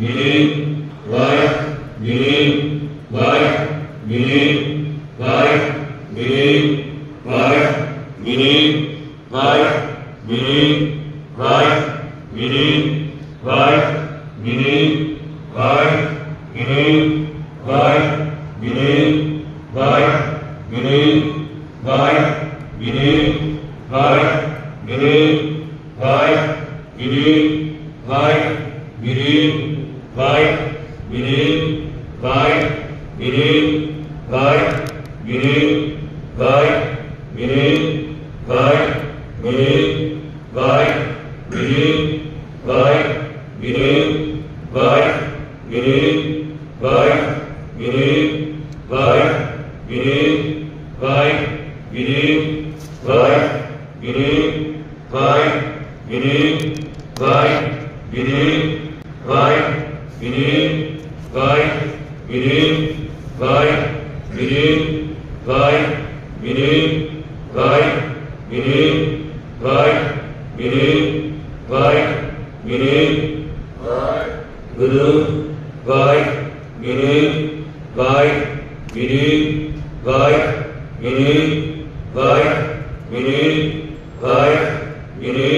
nghĩ Guru, Bye. Guru, Bye. Guru, với những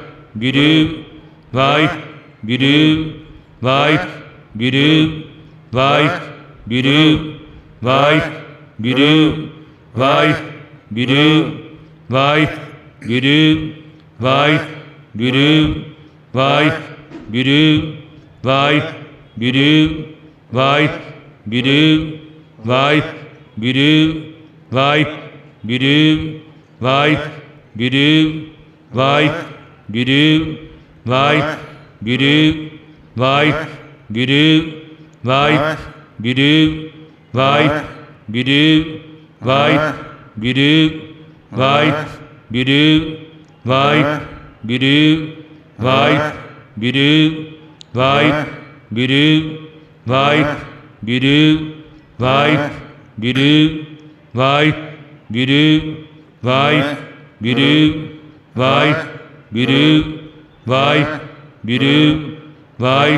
gürü vay gürü vay gürü vay gürü vay gürü vay gürü vay gürü vay gürü vay gürü vay gürü vay gürü vay gürü vay gürü vay gürü vay gürü vay gürü vay gürü vay gürü vay gürü vay gürü vay gürü vay gürü vay gürü vay gürü vay gürü vay gürü vay gürü vay gürü vay gürü vay बिरु वाय बिरु वाय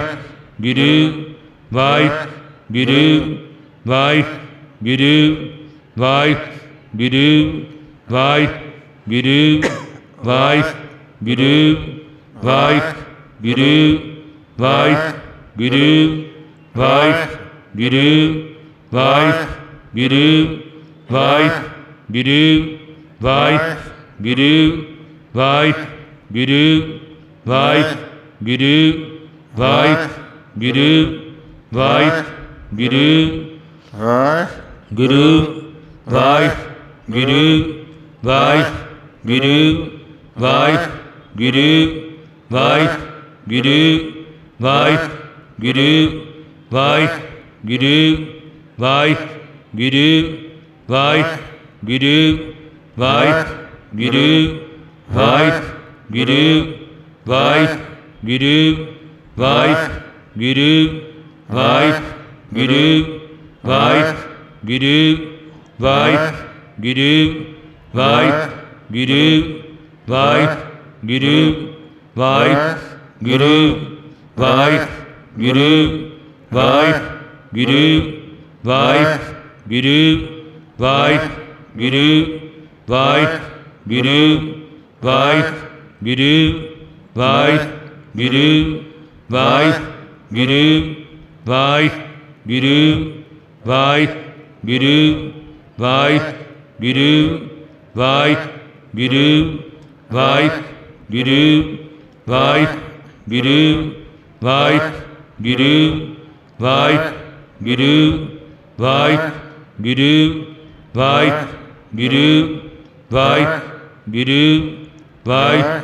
बिरु वाय बिरु वाय बिरु वाय बिरु वाय बिरु वाय बिरु वाय बिरु वाय बिरु वाय बिरु वाय बिरु वाय बिरु वाय बिरु वाय Guru, wife, Guru, wife, Guru, wife, Guru, wife, Guru, wife, Guru, wife, Guru, wife, Guru, wife, Guru, wife, Guru, wife, Guru, wife, Guru, wife, Guru, wife, Guru, wife, gürü vay gürü vay gürü vay gürü vay gürü vay gürü vay gürü vay gürü vay gürü vay gürü vay gürü vay Guru, Vai, Guru, Vai, Guru, Vai, Guru, Vai, Guru, Vai, Guru, Vai, Guru, Vai, Guru, Vai, Guru, Vai, Guru, Vai, Guru, Vai, Guru, Vai, Guru, Vai, Guru, Vai, Guru, Vai, Guru, Vai, Guru, Vai,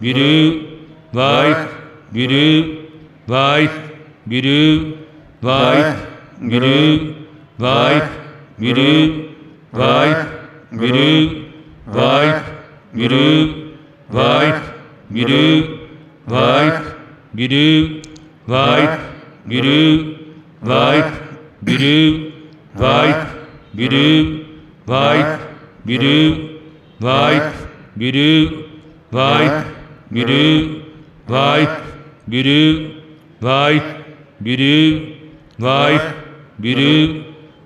Guru, Vai, Guru, Vai, Guru, Vai, Guru, Vai, Guru, Vai, Guru, Vai, Guru, Vai, Guru, Vai, Guru, Vai, Guru, Vai, Guru, Vai, Guru, Vai, Guru, Vai, Guru, Vai, Guru, Vai, Guru,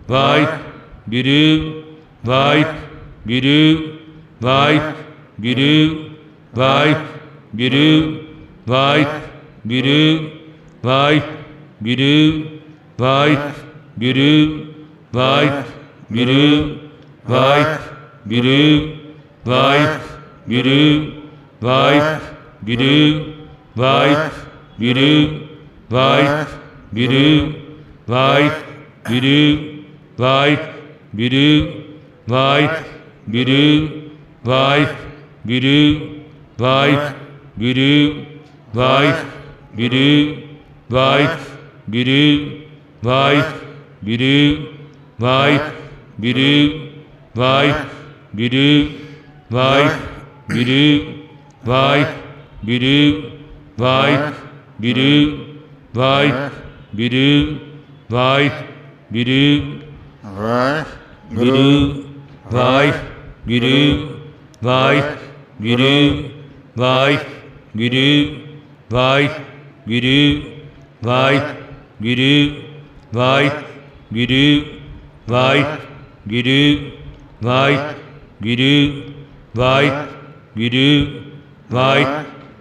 Vai, Guru, Vai, Guru, Vai, Guru, Vai, Guru, Vai, Guru, Vai, Guru, Vai, Guru, Vai, Guru, Vai, Guru, Vai, Guru, Vai, Guru, Vai, Guru, Vai, Guru, Vai, Guru, Vai, Guru, Vai, Guru, Vai, Guru, Vai, Guru, Vai, Guru, Vai, Guru, Vai, Guru, Vai, Guru, Vai, Guru, Vai, Guru, Vai, biru, vai, biru, vai, biru, vai, biru, vai, biru, vai, biru, vai, biru, vai, biru, vai, biru, vai, biru, vai, biru, vai, biru, vai, biru, vai, biru,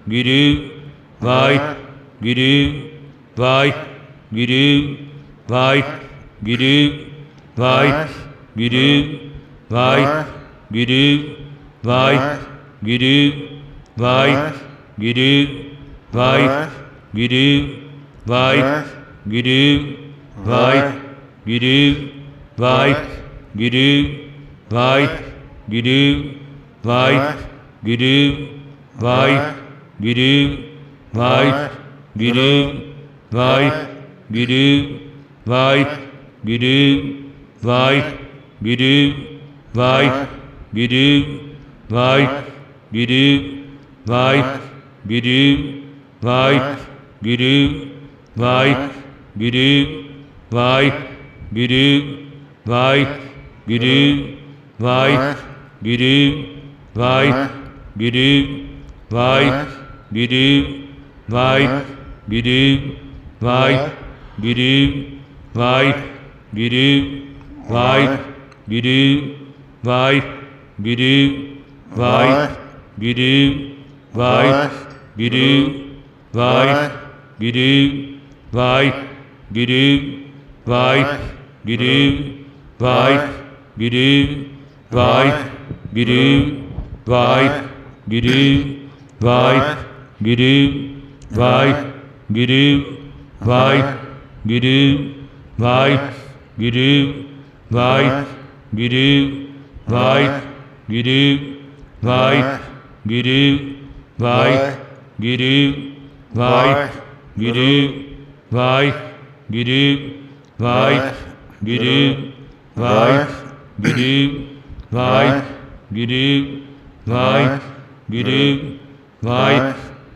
Guru, Vai, Guru, Vai, Guru, Vai, Guru, Vai, Guru, Vai, Guru, Vai, Guru, Vai, Guru, Vai, Guru, Vai, Guru, Vai, Guru, Vai, Guru, Vai, Guru, Vai, Guru, Vai, Guru, Vai, Guru, Vai, Guru, Vai, Guru, Vai, Guru, Vai, Guru, Vai, Guru, Vai, Guru, Vai, Guru, Vai, Guru, Vai, Guru, Vai, Guru, Vai, Guru, Vai, Guru, Vai, Like, believe, like, believe, like, believe, like, believe, like, believe, like, believe, like, believe, like, believe, like, believe, like, believe, like, believe, like, believe, like, believe, like, believe, Guru, Vai, Guru, Vai, Guru, Vai, Guru, Vai, Guru, Vai, Guru, Vai, Guru, Vai, Guru, Vai,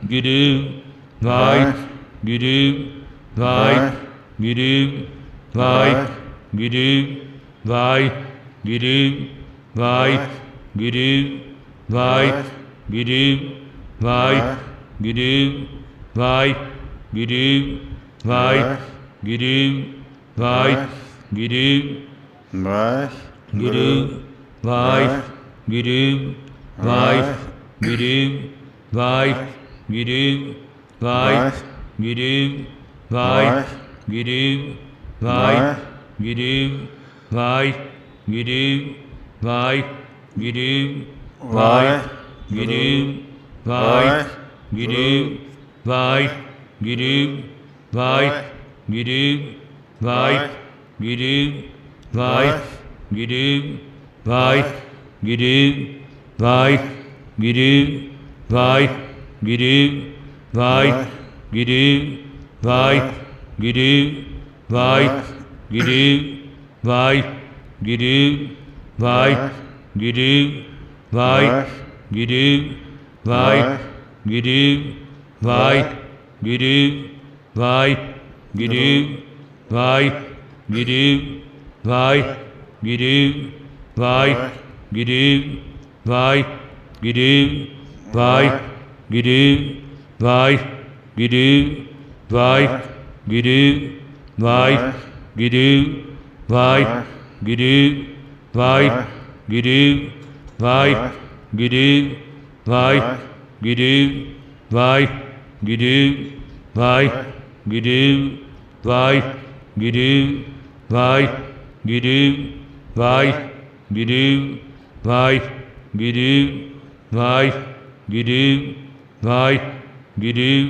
Guru, Vai, Guru, Vai, Guru, Vai, Guru, Vai, Guru, Vai, Guru, Vai, Guru, Vai, Guru, Vai, Guru, Vai, Guru, Vai, Guru, Vai, Guru, Vai, Guru, Vai, Guru, Vai, Guru, Vai, Guru, Vai, Guru, Vai, Guru, Vai, Guru, Vai, Guru, Vahguru Vahguru Vahguru Vahguru Vahguru Vahguru Vahguru Vahguru Vahguru Vahguru Vahguru Vahguru Vahguru Vah Guru Vai, giri, vai, giri, vai, giri, vai, giri, vai, giri, vai, giri, vai, giri, vai, giri, vai, giri, vai, giri, vai, giri, vai, giri, vai, giri, vai, giri, வாய்கிரு வாய்கிரு வாய்கிரு வாய்கிரு வாய்கிரு வாய்கிரு வாய்கிரு வாய்கிரு வாய்கிரு வாய்கிரு வாய்கிரு வாய்கிரு வாய்கிரு வாய்கிரு வாய்கிரு வாய் gidip ngay gidip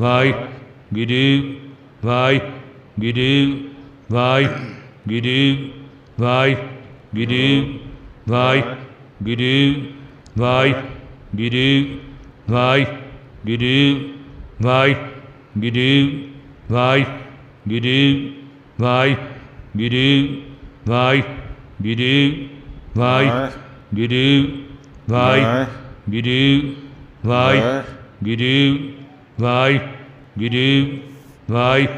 ngay gidip ngay gidip ngay gidip ngay gidip ngay gidip ngay gidip ngay gidip ngay gidip ngay gidip ngay gidip ngay gidip ngay gidip ngay Gidip Vay Gidip Vay Gidip Vay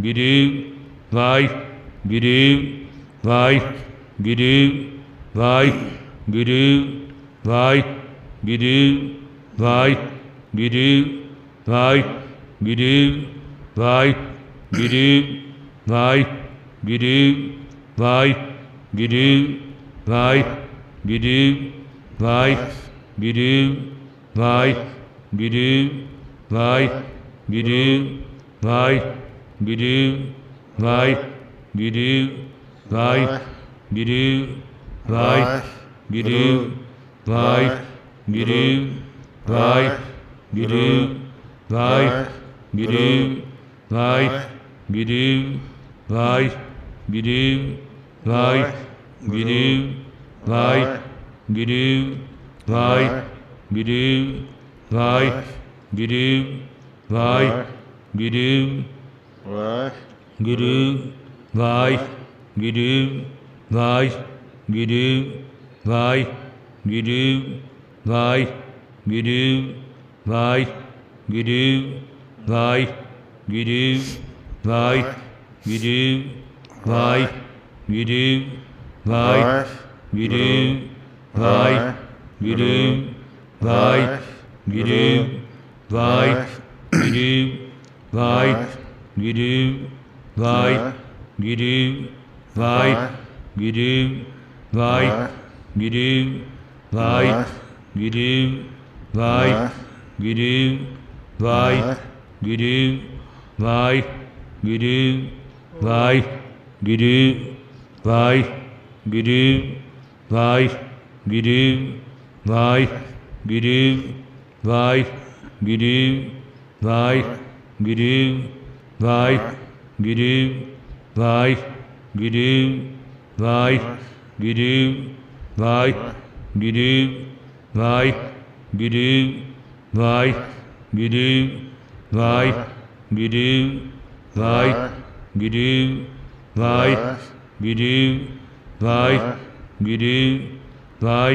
Gidip Vay Gidip Vay Gidip Vay Gidip Vay Gidip Vay Gidip Vay Gidip Vay Gidip Vay Gidip Vay Gidip Vay Gidip Vay believe, my believe, my believe, my believe, my believe, my believe, my believe, my believe, my believe, my believe, my believe, my believe, my believe, my believe. Ngài Bidil Ngài Bidil Ngài Bidil Bidil Ngài Bidil Ngài Bidil Ngài Bidil Ngài Bidil Ngài Bidil Ngài Bidil Ngài Bidil Ngài Bidil Ngài Bidil Ngài Vai Guru Vai Guru Vai Guru Vai Guru Vai Guru Vai Guru Vai Guru Vai Guru Vai Guru Vai Guru Vai Guru Vai Guru Vai Guru Vai ভাই গিরিব ভাই গিরিব ভাই গিরিব ভাই গিরিব ভাই গিরিব ভাই গিরিব ভাই গিরিব ভাই গিরিব ভাই গিরিব ভাই গিরিব ভাই গিরিব ভাই গিরিব ভাই গিরিব ভাই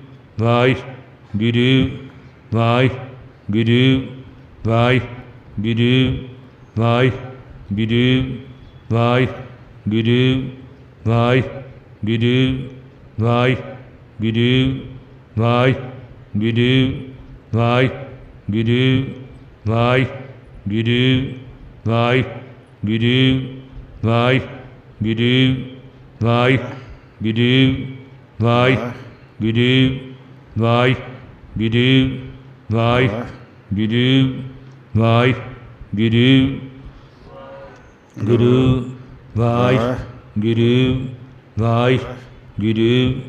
Vaishguru Vaishguru Vaishguru Vaishguru Vaishguru Vaishguru Vaishguru Vaishguru Vaishguru Vaishguru Vaishguru Vaishguru Vaishguru Vaishguru Vaishguru Vai, bidil, vai, bidil, vai, bidil, guru, vai, guru, vai, guru,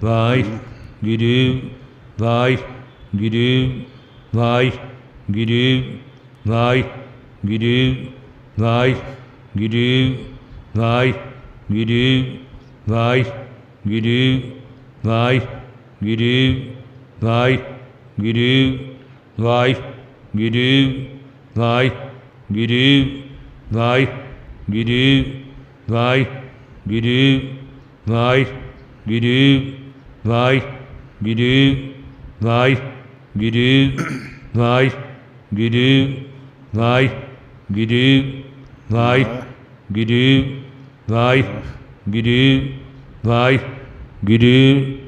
vai, guru, vai, guru, vai, guru, vai, guru, vai, guru, vai, guru, vai, guru, vai, Guru, Vai, Guru, Vai, Guru, Vai, Guru, Vai, Guru, Vai, Guru, Vai, Guru, Vai, Guru, Vai, Guru, Vai, Guru, Vai, Guru, Vai, Guru, Vai, Guru, Vai, Guru, vai. Giriv,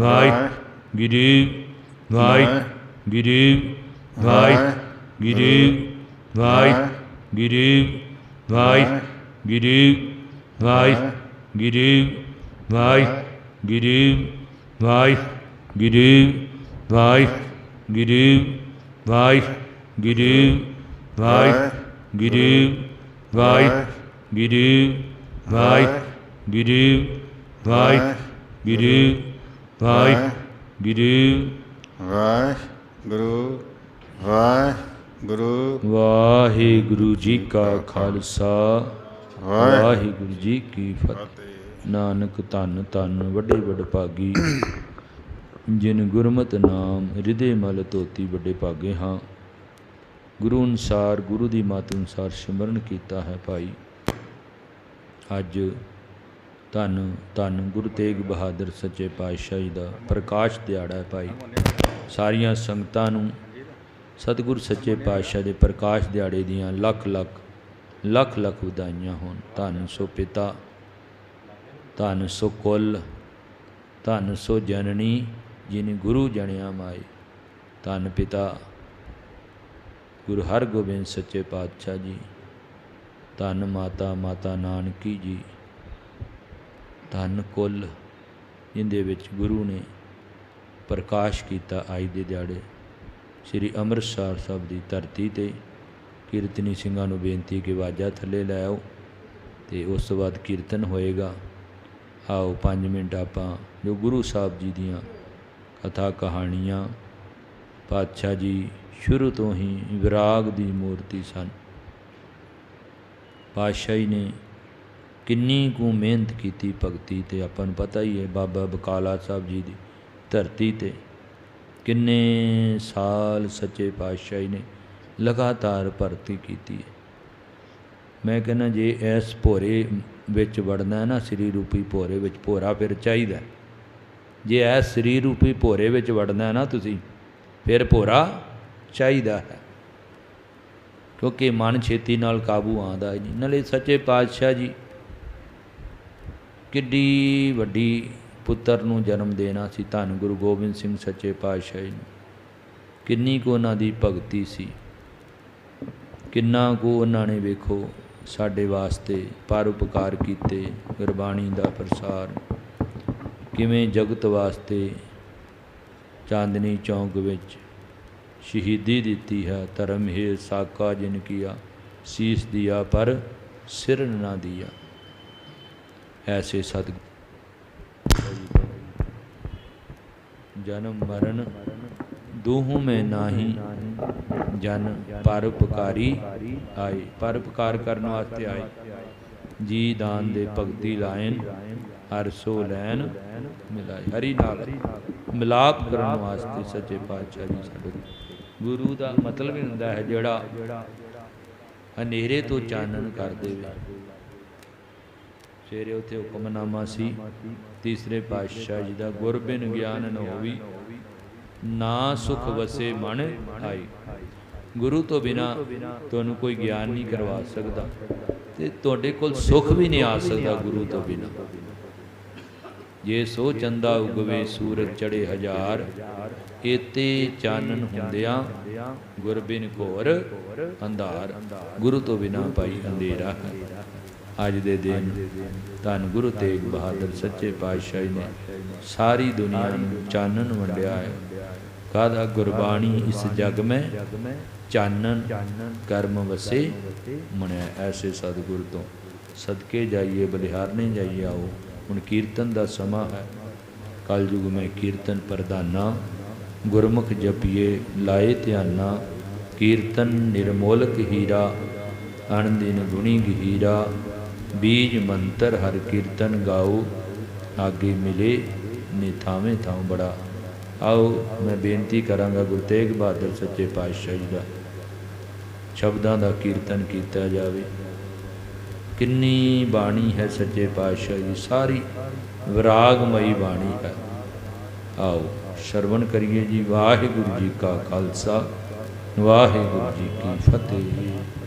Ngài Gidi Ngài Gidi Ngài Gidi Ngài Gidi Ngài Gidi Ngài Gidi Ngài Gidi Ngài Gidi Ngài Gidi Ngài Gidi Ngài Gidi Ngài Gidi Ngài Gidi Ngài Gidi Waheguru ਵਾਹਿਗੁਰੂ ਵਾਹਿਗੁਰੂ। ਵਾਹਿਗੁਰੂ ਜੀ ਕਾ ਖਾਲਸਾ। ਵਾਹਿਗੁਰੂ ਜੀ ਕੀ ਫਤਿਹ। ਨਾਨਕ ਧੰਨ ਧੰਨ ਵੱਡੇ ਵੱਡ ਭਾਗੀ ਜਿਨ ਗੁਰਮਤਿ ਨਾਮ ਹਿਰਦੇ ਮਲ ਧੋਤੀ ਵੱਡੇ ਭਾਗੇ ਹਾਂ। ਗੁਰੂ ਅਨਸਾਰ ਗੁਰੂ ਦੀ ਮਾਤ ਅਨਸਾਰ ਸਿਮਰਨ ਕੀਤਾ ਹੈ ਭਾਈ। ਅੱਜ ਧੰਨ ਧੰਨ ਗੁਰੂ ਤੇਗ ਬਹਾਦਰ ਸੱਚੇ ਪਾਤਸ਼ਾਹ ਜੀ ਦਾ ਪ੍ਰਕਾਸ਼ ਦਿਹਾੜਾ ਹੈ ਭਾਈ। ਸਾਰੀਆਂ ਸੰਗਤਾਂ ਨੂੰ ਸਤਿਗੁਰ ਸੱਚੇ ਪਾਤਸ਼ਾਹ ਦੇ ਪ੍ਰਕਾਸ਼ ਦਿਹਾੜੇ ਦੀਆਂ ਲੱਖ ਲੱਖ ਲੱਖ ਲੱਖ ਵਧਾਈਆਂ ਹੋਣ। ਧੰਨ ਸੋ ਪਿਤਾ, ਧੰਨ ਸੋ ਕੁੱਲ, ਧੰਨ ਸੋ ਜਨਨੀ, ਜਿਨ ਗੁਰੂ ਜਣਿਆ ਮਾਈ ਧੰਨ ਪਿਤਾ, ਗੁਰੂ ਹਰਗੋਬਿੰਦ ਸੱਚੇ ਪਾਤਸ਼ਾਹ ਜੀ। ਧੰਨ ਮਾਤਾ ਮਾਤਾ ਨਾਨਕੀ ਜੀ। ਧੰਨ ਕੁੱਲ ਜਿਹਦੇ ਵਿੱਚ ਗੁਰੂ ਨੇ ਪ੍ਰਕਾਸ਼ ਕੀਤਾ ਅੱਜ ਦੇ ਦਿਹਾੜੇ। ਸ੍ਰੀ ਅੰਮ੍ਰਿਤਸਰ ਸਾਹਿਬ ਦੀ ਧਰਤੀ ਤੇ ਕੀਰਤਨੀ ਸਿੰਘਾਂ ਨੂੰ ਬੇਨਤੀ ਕਿ ਵਾਜਾ ਥੱਲੇ ਲੈ ਆਓ ਤੇ ਉਸ ਤੋਂ ਬਾਅਦ ਕੀਰਤਨ ਹੋਏਗਾ। ਆਓ 5 ਮਿੰਟ ਆਪਾਂ ਜੋ ਗੁਰੂ ਸਾਹਿਬ ਜੀ ਦੀਆਂ ਕਥਾ ਕਹਾਣੀਆਂ, ਪਾਤਸ਼ਾਹ ਜੀ ਸ਼ੁਰੂ ਤੋਂ ਹੀ ਵਿਰਾਗ ਦੀ ਮੂਰਤੀ ਸਨ। ਪਾਤਸ਼ਾਹ ਜੀ ਨੇ ਕਿੰਨੀ ਕੁ ਮਿਹਨਤ ਕੀਤੀ ਭਗਤੀ ਤੇ, ਆਪਾਂ ਨੂੰ ਪਤਾ ਹੀ ਹੈ ਬਾਬਾ ਬਕਾਲਾ ਸਾਹਿਬ ਜੀ ਦੀ ਧਰਤੀ ਤੇ ਕਿੰਨੇ ਸਾਲ ਸੱਚੇ ਪਾਤਸ਼ਾਹ ਜੀ ਨੇ ਲਗਾਤਾਰ ਭਰਤੀ ਕੀਤੀ ਹੈ। ਮੈਂ ਕਹਿੰਦਾ ਜੇ ਇਸ ਭੋਰੇ ਵਿੱਚ ਵੜਨਾ ਨਾ, ਸ੍ਰੀ ਰੂਪੀ ਭੋਰੇ ਵਿੱਚ ਭੋਰਾ ਫਿਰ ਚਾਹੀਦਾ ਜੇ ਇਸ ਸ੍ਰੀ ਰੂਪੀ ਭੋਰੇ ਵਿੱਚ ਵੜਨਾ ਨਾ ਤੁਸੀਂ, ਫਿਰ ਭੋਰਾ ਚਾਹੀਦਾ ਹੈ। ਕਿਉਂਕਿ ਮਨ ਛੇਤੀ ਨਾਲ ਕਾਬੂ ਆਉਂਦਾ ਨਹੀਂ। ਨਾਲੇ ਸੱਚੇ ਪਾਤਸ਼ਾਹ ਜੀ ਕਿੱਡੀ ਵੱਡੀ ਪੁੱਤਰ ਨੂੰ ਜਨਮ ਦੇਣਾ ਸੀ ਧੰਨ ਗੁਰੂ ਗੋਬਿੰਦ ਸਿੰਘ ਸੱਚੇ ਪਾਤਸ਼ਾਹ ਜੀ ਨੂੰ। ਕਿੰਨੀ ਕੁ ਉਹਨਾਂ ਦੀ ਭਗਤੀ ਸੀ। ਕਿੰਨਾ ਕੁ ਉਹਨਾਂ ਨੇ ਵੇਖੋ ਸਾਡੇ ਵਾਸਤੇ ਪਰਉਪਕਾਰ ਕੀਤੇ ਗੁਰਬਾਣੀ ਦਾ ਪ੍ਰਸਾਰ। ਕਿਵੇਂ ਜਗਤ ਵਾਸਤੇ ਚਾਂਦਨੀ ਚੌਂਕ ਵਿੱਚ ਸ਼ਹੀਦੀ ਦਿੱਤੀ ਹੈ, ਧਰਮ ਹੈ ਸਾਕਾ ਜਿਨ ਕੀਆ, ਸੀਸ ਦਿਆ ਪਰ ਸਿਰ ਨਾ ਦਿਆ। ਐਸੇ ਸਤ ਜਨਮ ਮਰਨ ਦੋਹੋਂ ਮੈਂ ਨਾਹੀ, ਜਨ ਪਰਉਪਕਾਰੀ ਆਏ। ਪਰਉਪਕਾਰ ਕਰਨ ਵਾਸਤੇ ਆਏ। ਜੀ ਦਾਨ ਦੇ ਭਗਤੀ ਲਾਇਨ, ਹਰ ਲੈਨ ਮਿਲਾਏ। ਹਰੀ ਨਾਲ ਮਿਲਾਪ ਕਰਨ ਵਾਸਤੇ ਸੱਚੇ ਪਾਤਸ਼ਾਹ ਜੀ ਸਾਡੇ ਗੁਰੂ ਦਾ ਮਤਲਬ ਹੀ ਹੁੰਦਾ ਹੈ ਜਿਹੜਾ ਹਨੇਰੇ ਤੋਂ ਚਾਨਣ ਕਰ ਦੇਵੇ। ਸਵੇਰੇ ਉੱਥੇ ਹੁਕਮਨਾਮਾ ਸੀ। ਤੀਸਰੇ ਪਾਤਸ਼ਾਹ ਜੀ ਦਾ ਗੁਰਬਿਨ ਗਿਆਨ ਨ ਹੋਵੀ, ਨਾ ਸੁਖ ਵਸੇ ਮਨ ਆਈ। ਗੁਰੂ ਤੋਂ ਬਿਨਾ ਤੁਹਾਨੂੰ ਕੋਈ ਗਿਆਨ ਨਹੀਂ ਕਰਵਾ ਸਕਦਾ ਤੇ ਤੁਹਾਡੇ ਕੋਲ ਸੁਖ ਵੀ ਨਹੀਂ ਆ ਸਕਦਾ ਗੁਰੂ ਤੋਂ ਬਿਨਾ। ਜੇ ਸੋ ਚੰਦਾ ਉਗਵੇ ਸੂਰਜ ਚੜੇ ਹਜ਼ਾਰ, ਏਤੇ ਚਾਨਣ ਹੁੰਦਿਆਂ ਗੁਰਬਿਨ ਘੋਰ ਅੰਧਾਰ। ਗੁਰੂ ਤੋਂ ਬਿਨਾ ਭਾਈ ਅੰਧੇਰਾ ਹੈ। ਅੱਜ ਦੇ ਦਿਨ। ਧੰਨ ਗੁਰੂ ਤੇਗ ਬਹਾਦਰ ਸੱਚੇ ਪਾਤਸ਼ਾਹ ਜੀ ਨੇ ਸਾਰੀ ਦੁਨੀਆ ਨੂੰ ਚਾਨਣ ਵੰਡਿਆ ਹੈ। ਕਾਦਾ ਗੁਰਬਾਣੀ ਇਸ ਜਗ ਮੈਂ ਚਾਨਣ, ਕਰਮ ਵਸੇ ਮਣਿਆ ਐਸੇ ਸਤਿਗੁਰ ਤੋਂ ਸਦਕੇ ਜਾਈਏ, ਬਲਿਹਾਰਨੇ ਜਾਈਏ ਆਓ। ਹੁਣ ਕੀਰਤਨ ਦਾ ਸਮਾਂ ਹੈ। ਕਲਯੁਗ ਮੈਂ ਕੀਰਤਨ ਪ੍ਰਧਾਨਾ। ਗੁਰਮੁਖ ਜਪੀਏ, ਲਾਏ ਧਿਆਨਾ। ਕੀਰਤਨ ਨਿਰਮੋਲਕ ਹੀਰਾ, ਅਣਦਿਨ ਗੁਣੀ ਗਹੀਰਾ। ਬੀਜ ਮੰਤਰ ਹਰ ਕੀਰਤਨ ਗਾਓ, ਆਗੇ ਮਿਲੇ ਨੇ ਥਾਵੇਂ ਥਾਂ ਬੜਾ। ਆਓ ਮੈਂ ਬੇਨਤੀ ਕਰਾਂਗਾ ਗੁਰੂ ਤੇਗ ਬਹਾਦਰ ਸੱਚੇ ਪਾਤਸ਼ਾਹ ਜੀ ਦਾ, ਸ਼ਬਦਾਂ ਦਾ ਕੀਰਤਨ ਕੀਤਾ ਜਾਵੇ। ਕਿੰਨੀ ਬਾਣੀ ਹੈ ਸੱਚੇ ਪਾਤਸ਼ਾਹ ਜੀ, ਸਾਰੀ ਵਿਰਾਗਮਈ ਬਾਣੀ ਹੈ। ਆਓ ਸ਼ਰਵਣ ਕਰੀਏ ਜੀ, ਵਾਹਿਗੁਰੂ ਜੀ ਕਾ ਖਾਲਸਾ, ਵਾਹਿਗੁਰੂ ਜੀ ਕੀ ਫਤਿਹ।